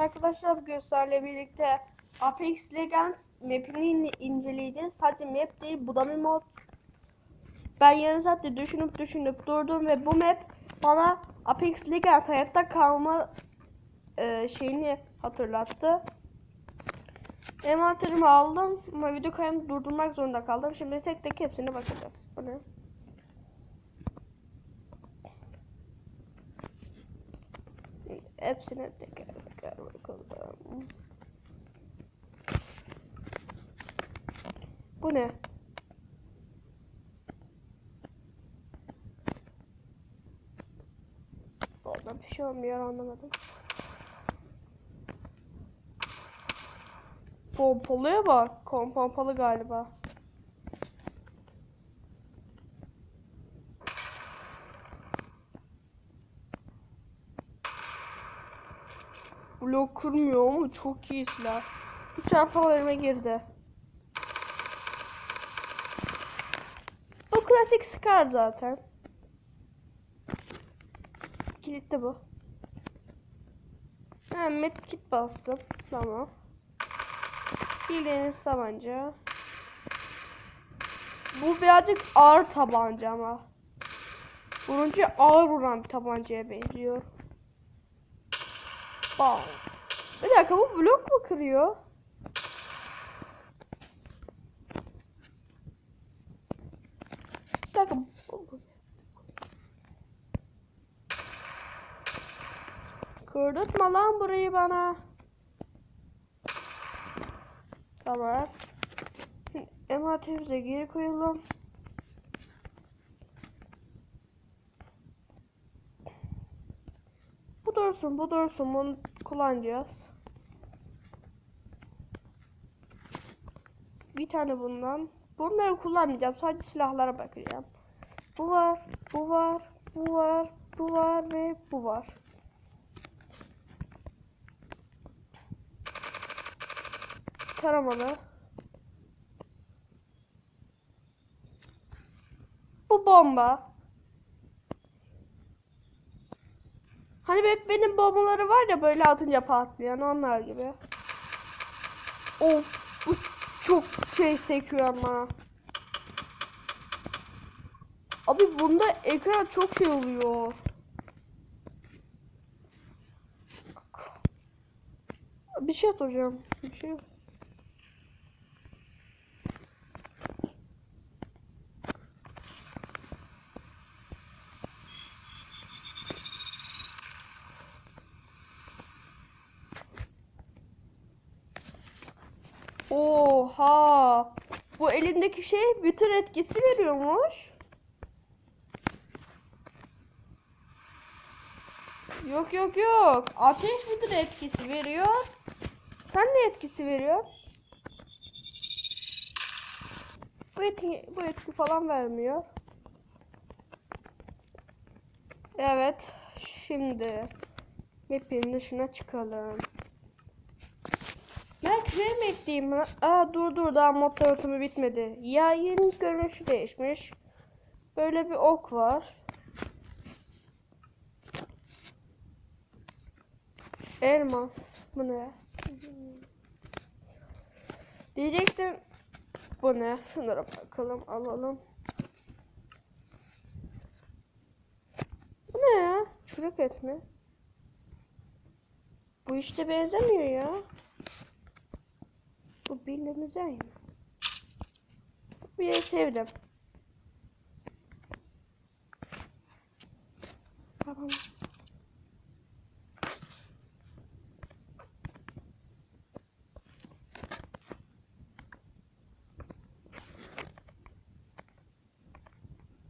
Arkadaşlar sizlerle birlikte Apex Legends map'ini inceleyeceğiz. Sadece map değil bu da bir mod. Ben yarım saatte düşünüp düşünüp durdum ve bu map bana Apex Legends hayatta kalma e, şeyini hatırlattı. Envanterimi aldım ama video kaydını durdurmak zorunda kaldım. Şimdi tek tek hepsine bakacağız. Bu ne? Hepsine teker teker bakalım. Bu ne? Oradan bir şey olmuyor anlamadım. Pompalıya bak. Kom pompalı galiba. Blok kırmıyor ama çok iyi silah. Tane favorime girdi. Bu klasik Scar zaten. Kilitli bu. Ha, medkit bastım. Tamam. Bildiğiniz tabanca. Bu birazcık ağır tabanca ama. Vurunca ağır vuran tabancaya benziyor. Bam. Bir dakika bu blok mu kırıyor? Bir dakika. Kırdırtma lan burayı bana. Tamam. Envanterimize geri koyalım. Bu dursun, bu dursun. Bunu kullanacağız. Bir tane bundan. Bunları kullanmayacağım. Sadece silahlara bakacağım. Bu var, bu var, bu var, bu var ve bu var. Taramalı. Bu bomba. Hani hep benim bombaları var ya böyle atınca patlayan onlar gibi. Of bu çok şey sekiyor ama. Abi bunda ekran çok şey oluyor. Bir şey atacağım. Bir şey. Oha! Bu elimdeki şey bütün etkisi veriyormuş. Yok yok yok. Ateş bütün etkisi veriyor. Sen ne etkisi veriyor? Bu etki, bu etki falan vermiyor. Evet. Şimdi map'in dışına çıkalım. Ben krem ekleyeyim mi? Aa dur dur daha mod tanıtımı bitmedi. Yayın görünüşü değişmiş. Böyle bir ok var. Elmas. Bu ne? Diyeceksin bu ne? Şunlara bakalım alalım. Bu ne ya? Çürük et mi? Bu işte benzemiyor ya. Bu bildiğimiz aynı. Bu yeri sevdim. Tamam.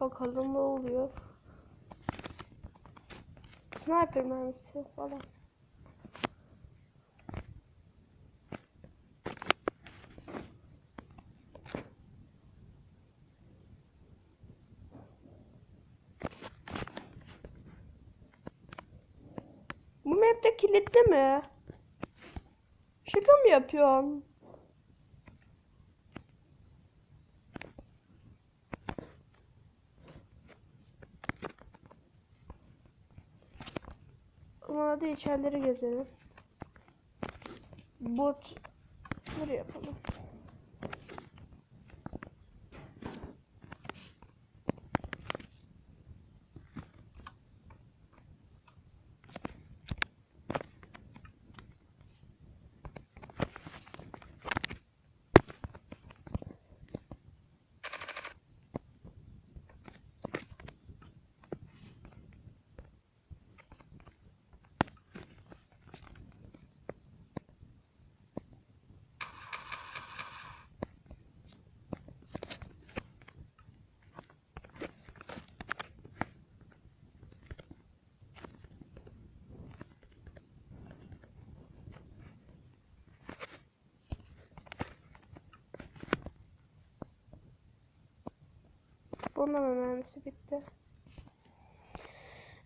Bakalım ne oluyor. Sniper mermisi falan. Kilitli mi? Şaka mı yapıyorsun? Ama hadi içerileri gezelim. bot nereye yapalım? Bunların mermisi bitti.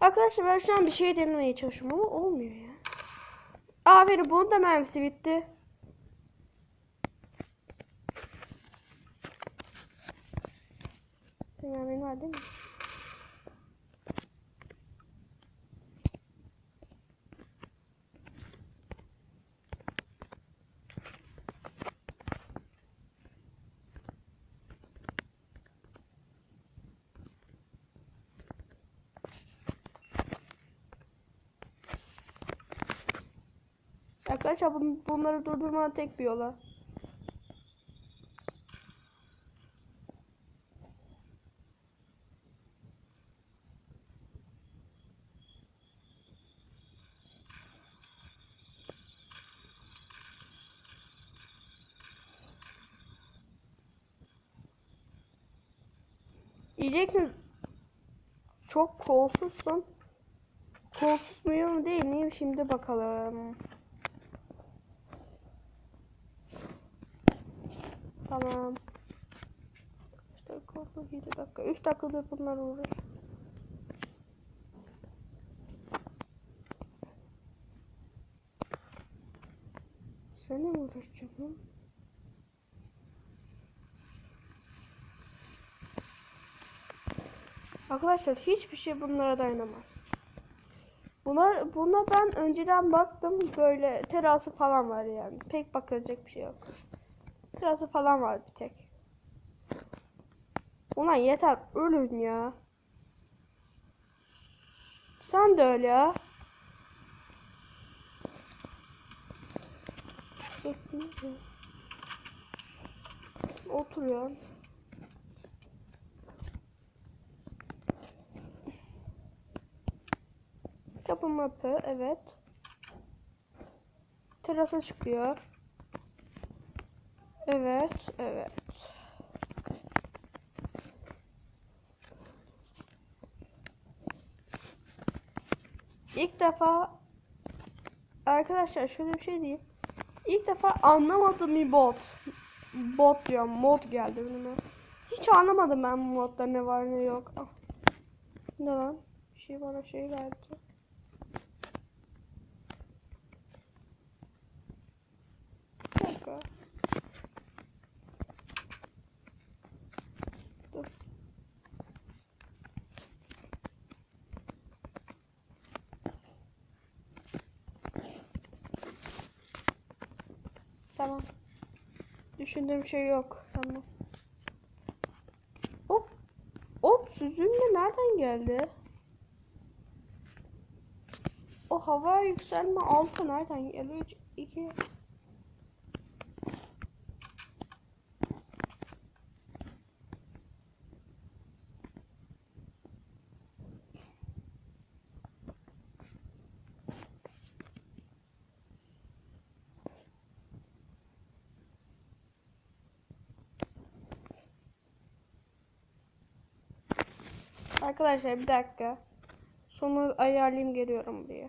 Arkadaşlar ben şu an bir şey denemeye çalışıyorum ama olmuyor ya. Aferin bunun da mermisi bitti. Mermin var mi? Arkadaşlar bun- bunları durdurmanın tek bir yolu. Diyeceksiniz çok kolsuzsun. Kolsuz muyum değil miyim şimdi bakalım. Tamam. Kaç dakika oldu? 7 dakika. 3 dakikadır bunlar uğraş. Seninle mi uğraşacağım lan? Arkadaşlar hiçbir şey bunlara dayanamaz. Bunlar, buna ben önceden baktım böyle terası falan var yani. Pek bakılacak bir şey yok. Terası falan var bir tek. Ulan yeter ölün ya. Sen de öl ya. Otur ya. Kapı mapı evet. Terasa çıkıyor. Evet, evet. İlk defa arkadaşlar şöyle bir şey diyeyim. İlk defa anlamadığım bir bot. Bot diyorum, mod geldi önüme. Hiç anlamadım ben bu modda ne var ne yok. Ah. Ne lan? Bir şey bana şey verdi. Bir dakika. Dur. Tamam. Düşündüğüm şey yok. Tamam. Hop. Hop süzülme nereden geldi? O hava yükselme altı nereden geliyor? 3, 2 Arkadaşlar bir dakika. Sonu ayarlayayım geliyorum buraya.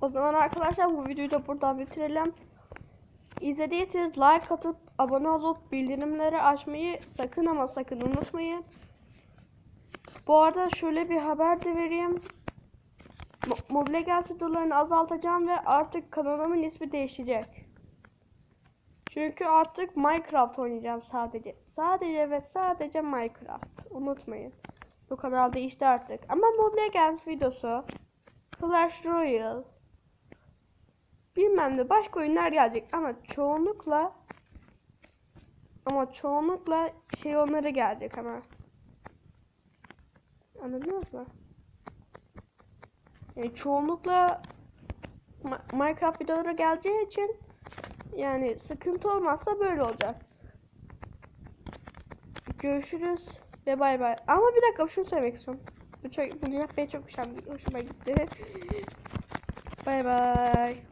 O zaman arkadaşlar bu videoyu da buradan bitirelim. İzlediyseniz like atıp abone olup bildirimleri açmayı sakın ama sakın unutmayın. Bu arada şöyle bir haber de vereyim. Mo- Mobile Galaxy dolarını azaltacağım ve artık kanalımın ismi değişecek. Çünkü artık Minecraft oynayacağım sadece. Sadece ve sadece Minecraft. Unutmayın. Bu kanal değişti artık. Ama Mobile Legends videosu, Clash Royale, bilmem ne başka oyunlar gelecek ama çoğunlukla ama çoğunlukla şey onlara gelecek ama. Anladınız mı? Yani çoğunlukla Minecraft videoları geleceği için yani sıkıntı olmazsa böyle olacak. Görüşürüz ve bay bay. Ama bir dakika şunu söylemek istiyorum. Bu çok, bunu yapmaya çok hoşuma gitti. bay bay.